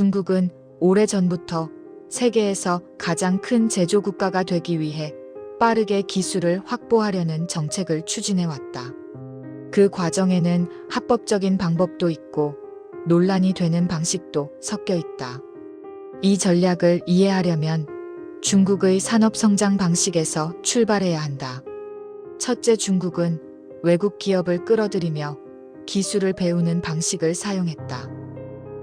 중국은 오래전부터 세계에서 가장 큰 제조 국가가 되기 위해 빠르게 기술을 확보하려는 정책을 추진해 왔다. 그 과정에는 합법적인 방법도 있고 논란이 되는 방식도 섞여 있다. 이 전략을 이해하려면 중국의 산업 성장 방식에서 출발해야 한다. 첫째 중국은 외국 기업을 끌어들이며 기술을 배우는 방식을 사용했다.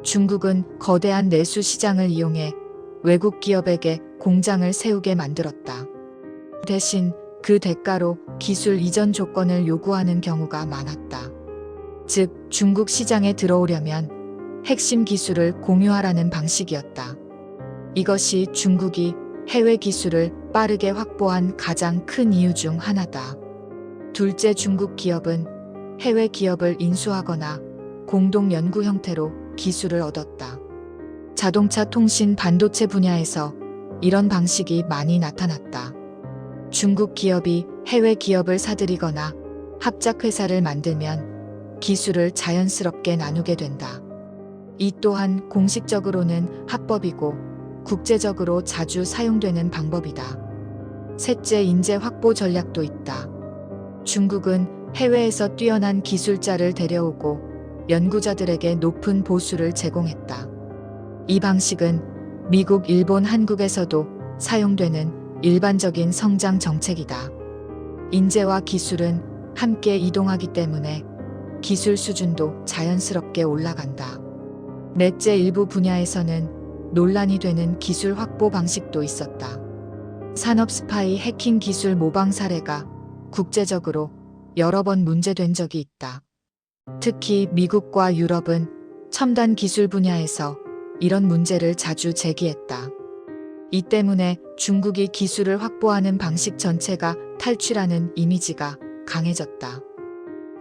중국은 거대한 내수 시장을 이용해 외국 기업에게 공장을 세우게 만들었다. 대신 그 대가로 기술 이전 조건을 요구하는 경우가 많았다. 즉, 중국 시장에 들어오려면 핵심 기술을 공유하라는 방식이었다. 이것이 중국이 해외 기술을 빠르게 확보한 가장 큰 이유 중 하나다. 둘째 중국 기업은 해외 기업을 인수하거나 공동 연구 형태로 기술을 얻었다. 자동차 통신 반도체 분야에서 이런 방식이 많이 나타났다. 중국 기업이 해외 기업을 사들이거나 합작 회사를 만들면 기술을 자연스럽게 나누게 된다. 이 또한 공식적으로는 합법이고 국제적으로 자주 사용되는 방법이다. 셋째 인재 확보 전략도 있다. 중국은 해외에서 뛰어난 기술자를 데려오고 연구자들에게 높은 보수를 제공했다. 이 방식은 미국, 일본, 한국에서도 사용되는 일반적인 성장 정책이다. 인재와 기술은 함께 이동하기 때문에 기술 수준도 자연스럽게 올라간다. 넷째 일부 분야에서는 논란이 되는 기술 확보 방식도 있었다. 산업 스파이 해킹 기술 모방 사례가 국제적으로 여러 번 문제된 적이 있다. 특히 미국과 유럽은 첨단 기술 분야에서 이런 문제를 자주 제기했다. 이 때문에 중국이 기술을 확보하는 방식 전체가 탈취라는 이미지가 강해졌다.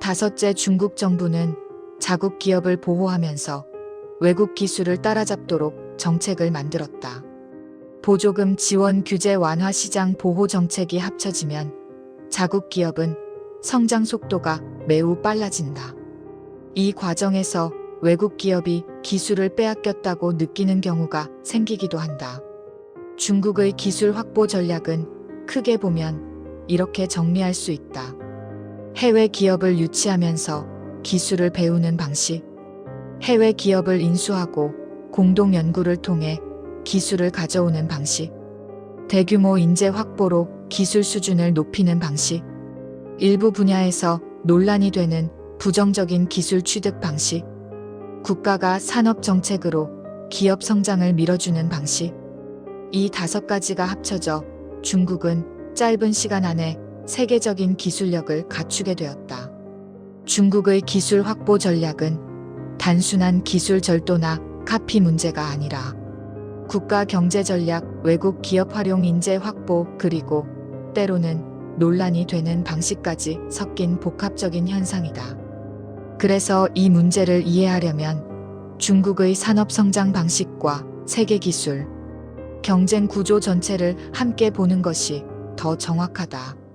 다섯째 중국 정부는 자국 기업을 보호하면서 외국 기술을 따라잡도록 정책을 만들었다. 보조금 지원 규제 완화 시장 보호 정책이 합쳐지면 자국 기업은 성장 속도가 매우 빨라진다. 이 과정에서 외국 기업이 기술을 빼앗겼다고 느끼는 경우가 생기기도 한다. 중국의 기술 확보 전략은 크게 보면 이렇게 정리할 수 있다. 해외 기업을 유치하면서 기술을 배우는 방식, 해외 기업을 인수하고 공동 연구를 통해 기술을 가져오는 방식, 대규모 인재 확보로 기술 수준을 높이는 방식, 일부 분야에서 논란이 되는 부정적인 기술 취득 방식, 국가가 산업 정책으로 기업 성장을 밀어주는 방식, 이 다섯 가지가 합쳐져 중국은 짧은 시간 안에 세계적인 기술력을 갖추게 되었다. 중국의 기술 확보 전략은 단순한 기술 절도나 카피 문제가 아니라 국가 경제 전략, 외국 기업 활용 인재 확보, 그리고 때로는 논란이 되는 방식까지 섞인 복합적인 현상이다. 그래서 이 문제를 이해하려면 중국의 산업 성장 방식과 세계 기술, 경쟁 구조 전체를 함께 보는 것이 더 정확하다.